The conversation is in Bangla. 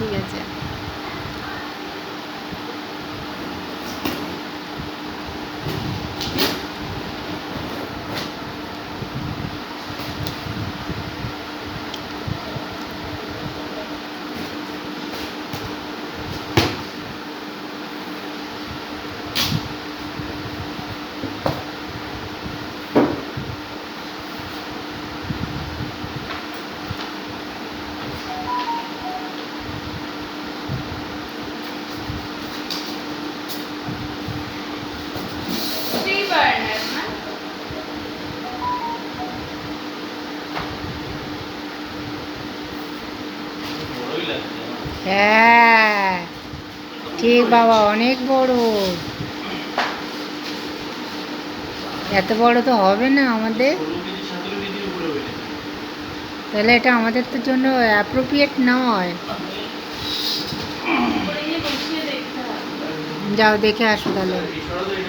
毕业季 হ্যাঁ ঠিক বাবা, অনেক বড়। এত বড় তো হবে না আমাদের। তাহলে এটা আমাদের তো জন্য অ্যাপ্রোপ্রিয়েট নয়। যাও, দেখে আসো তাহলে।